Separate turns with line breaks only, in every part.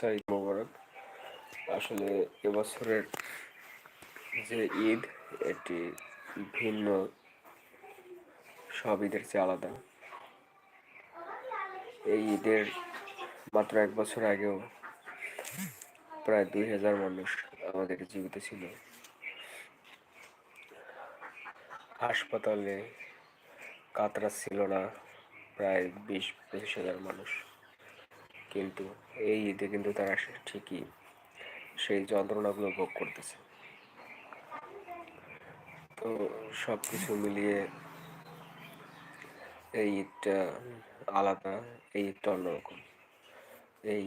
শুভেচ্ছা ঈদ মোবারক আসলে এবছরের যে ঈদ, এটি ভিন্ন, সব ঈদের চেয়ে আলাদা। এই ঈদের মাত্র এক বছর আগেও প্রায় দুই হাজার মানুষ আমাদের জীবিত ছিল। হাসপাতালে কাতরা ছিল না, প্রায় বিশ পঁচিশ হাজার মানুষ। কিন্তু এই ঈদে কিন্তু তারা ঠিকই সেই যন্ত্রণাগুলো ভোগ করতেছে। তো সব কিছু মিলিয়ে এই ঈদটা আলাদা, এই ঈদটা অন্যরকম। এই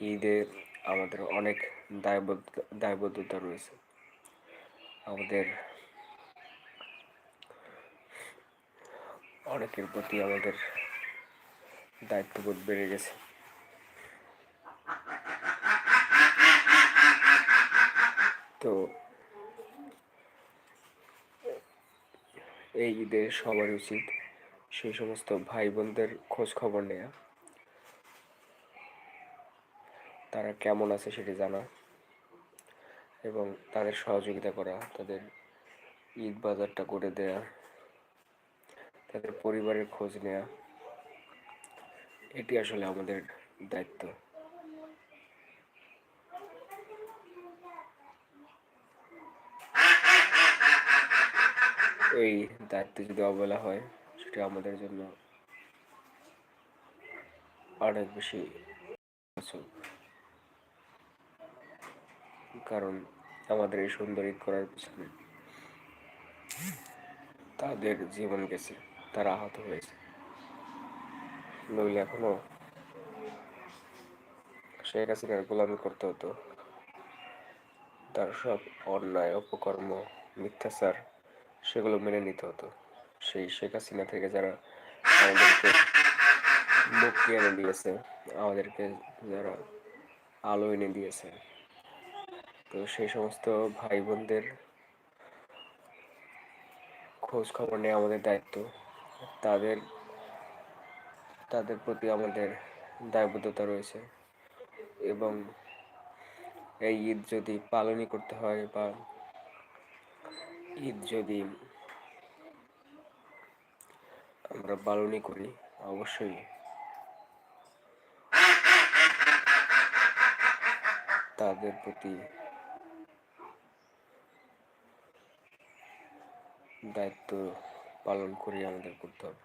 ঈদে আমাদের অনেক দায়বদ্ধ, দায়বদ্ধতা রয়েছে। আমাদের অনেকের প্রতি আমাদের দায়িত্ববোধ বেড়ে গেছে। তো এই ঈদে সবার উচিত সেই সমস্ত ভাই বোনদের খোঁজ খবর নেয়া। তারা কেমন আছে সেটি জানা এবং তাদের সহযোগিতা করা, তাদের ঈদ বাজারটা করে দেয়া, তাদের পরিবারের খোঁজ নেয়া, এটি আসলে আমাদের দায়িত্ব। এই দায়িত্ব যদি অবহেলা হয়, সেটা আমাদের জন্য অনেক বেশি কারণ আমাদের এই সুন্দর করার পিছনে তাদের জীবন গেছে, তারা আহত হয়েছে। নইলে এখনও শেখ হাসিনার গোলামি করতে হতো। তার সব অন্যায়, অপকর্ম, মিথ্যাচার সেগুলো মেনে নিতে হতো। সেই শেখ হাসিনা থেকে যারা আমাদেরকে মুক্তি এনে দিয়েছে, আমাদেরকে যারা আলো এনে দিয়েছে। তো সেই সমস্ত ভাই বোনদের খোঁজ খবর নেওয়া আমাদের দায়িত্ব। তাদের তাদের প্রতি আমাদের দায়বদ্ধতা রয়েছে। এবং এই ঈদ যদি পালনই করতে হয় বা ঈদ যদি আমরা পালনই করি অবশ্যই। তাদের প্রতি দায়িত্ব পালন করি আমাদের করতে হবে।